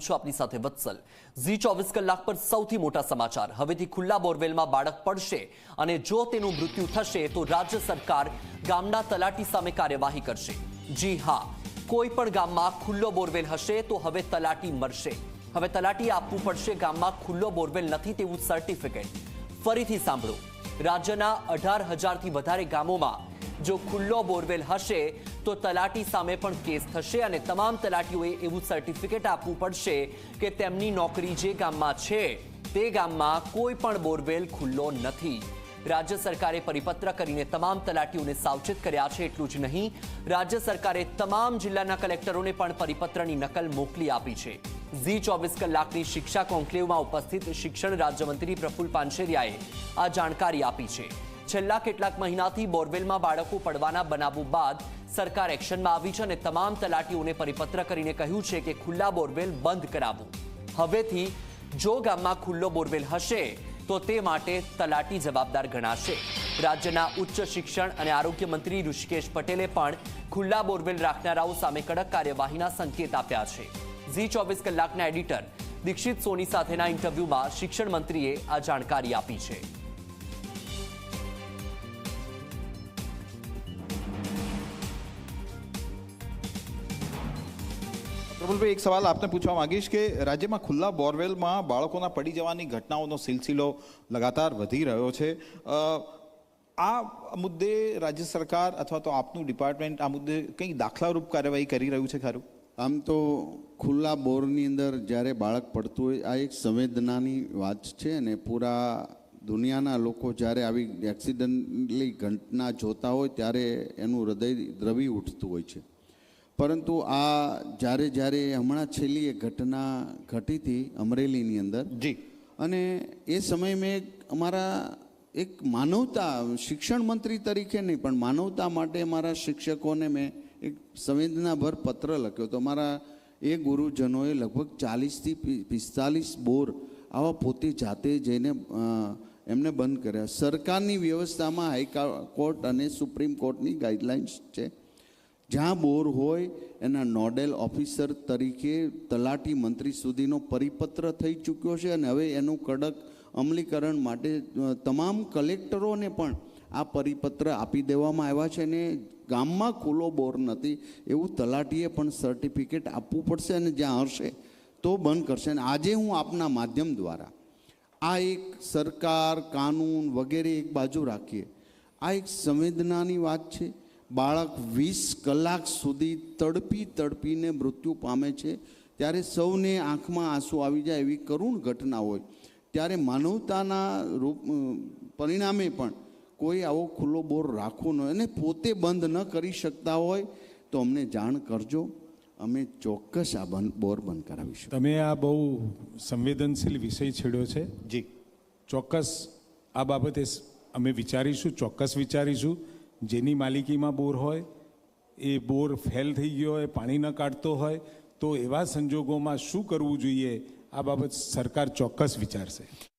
છું આપની સાથે વત્સલ. ઝી ચોવીસ કલાક પર સૌથી મોટા સમાચાર. હવેથી ખુલ્લા બોરવેલમાં બાળક પડશે અને જો તેનું મૃત્યુ થશે તો રાજ્ય સરકાર ગામના તલાટી સામે કાર્યવાહી કરશે. જી હા, કોઈ પણ ગામમાં ખુલ્લો બોરવેલ હશે તો હવે તલાટી મરશે. હવે તલાટી આપવું પડશે ગામમાં ખુલ્લો બોરવેલ નથી તેવું સર્ટિફિકેટ ફરીથી સાંભળો. રાજ્યના અઢાર હજારથી વધારે ગામોમાં જો ખુલ્લો બોરવેલ હશે તો તલાટી સામે પણ કેસ થશે અને તમામ તલાટીઓએ એવું સર્ટિફિકેટ આપવું પડશે કે તેમની નોકરી જે ગામમાં છે, તે ગામમાં કોઈ પણ બોરવેલ ખુલ્લો નથી. રાજ્ય સરકારે પરિપત્ર કરીને તમામ તલાટીઓને સાવચેત કર્યા છે એટલું જ નહીં, રાજ્ય સરકારે તમામ જિલ્લાના કલેક્ટરોને પણ પરિપત્રની નકલ મોકલી આપી છે. ઝી ચોવીસ કલાકની શિક્ષા કોન્ક્લેવમાં ઉપસ્થિત શિક્ષણ રાજ્યમંત્રી પ્રફુલ પાનશેરિયાએ આ જાણકારી આપી છે. છેલ્લા કેટલાક મહિનાથી બોરવેલમાં બાળકો પડવાના બનાવો બાદ સરકાર એક્શનમાં આવી છે અને તમામ તલાટીઓને પરિપત્ર કરીને કહ્યું છે કે ખુલ્લા બોરવેલ બંધ કરાવવું હવેથી જો ગામમાં ખુલ્લો બોરવેલ હશે, તો તે માટે તલાટી જવાબદાર ગણાશે. રાજ્યના ઉચ્ચ શિક્ષણ અને આરોગ્ય મંત્રી ઋષિકેશ પટેલે પણ ખુલ્લા બોરવેલ રાખનારાઓ સામે કડક કાર્યવાહીના સંકેત આપ્યા છે. ઝી ચોવીસ કલાકના એડિટર દીક્ષિત સોની સાથેના ઇન્ટરવ્યુમાં શિક્ષણ મંત્રીએ આ જાણકારી આપી છે. પ્રફુલભાઈ, એક સવાલ આપને પૂછવા માંગીશ કે રાજ્યમાં ખુલ્લા બોરવેલમાં બાળકોના પડી જવાની ઘટનાઓનો સિલસિલો લગાતાર વધી રહ્યો છે. આ મુદ્દે રાજ્ય સરકાર અથવા તો આપનું ડિપાર્ટમેન્ટ આ મુદ્દે કંઈ દાખલારૂપ કાર્યવાહી કરી રહ્યું છે ખરું? આમ તો ખુલ્લા બોરની અંદર જ્યારે બાળક પડતું હોય, આ એક સંવેદનાની વાત છે અને પૂરા દુનિયાના લોકો જ્યારે આવી એક્સિડન્ટલી ઘટના જોતા હોય, ત્યારે એનું હૃદય દ્રવી ઉઠતું હોય છે. પરંતુ આ જ્યારે જ્યારે હમણાં છેલ્લી એક ઘટના ઘટી હતી અમરેલીની અંદર જી. અને એ સમયે મેં અમારા એક માનવતા શિક્ષણ મંત્રી તરીકે નહીં પણ માનવતા માટે મારા શિક્ષકોને મેં એક સંવેદનાભર પત્ર લખ્યો. તો મારા એ ગુરુજનોએ લગભગ ચાલીસથી પિસ્તાલીસ બોર આવા પોતે જાતે જઈને એમને બંધ કર્યા. સરકારની વ્યવસ્થામાં હાઈકોર્ટ અને સુપ્રીમ કોર્ટની ગાઈડલાઇન્સ છે. જ્યાં બોર હોય, એના નોડેલ ઓફિસર તરીકે તલાટી મંત્રી સુધીનો પરિપત્ર થઈ ચૂક્યો છે અને હવે એનું કડક અમલીકરણ માટે તમામ કલેક્ટરોને પણ આ પરિપત્ર આપી દેવામાં આવ્યા છે અને ગામમાં ખુલ્લો બોર નથી, એવું તલાટીએ પણ સર્ટિફિકેટ આપવું પડશે અને જ્યાં હશે તો બંધ કરશે. અને આજે હું આપના માધ્યમ દ્વારા આ એક સરકાર, કાનૂન વગેરે એક બાજુ રાખીએ. આ એક સંવેદનાની વાત છે. બાળક વીસ કલાક સુધી તડપી તડપીને મૃત્યુ પામે છે. ત્યારે સૌને આંખમાં આંસુ આવી જાય એવી કરુણ ઘટના હોય. ત્યારે માનવતાના રૂપ પરિણામે પણ કોઈ આવો ખુલ્લો બોર રાખવો ન અને પોતે બંધ ન કરી શકતા હોય તો અમને જાણ કરજો. અમે ચોક્કસ આ બંધ બોર બંધ કરાવીશું. તમે આ બહુ સંવેદનશીલ વિષય છેડ્યો છે. જી. ચોક્કસ આ બાબતે અમે વિચારીશું ચોક્કસ વિચારીશું. જેની માલિકીમાં બોર હોય, એ બોર ફેલ થઈ ગયો હોય, પાણી ન કાઢતો હોય, તો એવા સંજોગોમાં શું કરવું જોઈએ? આ બાબત સરકાર ચોક્કસ વિચારશે.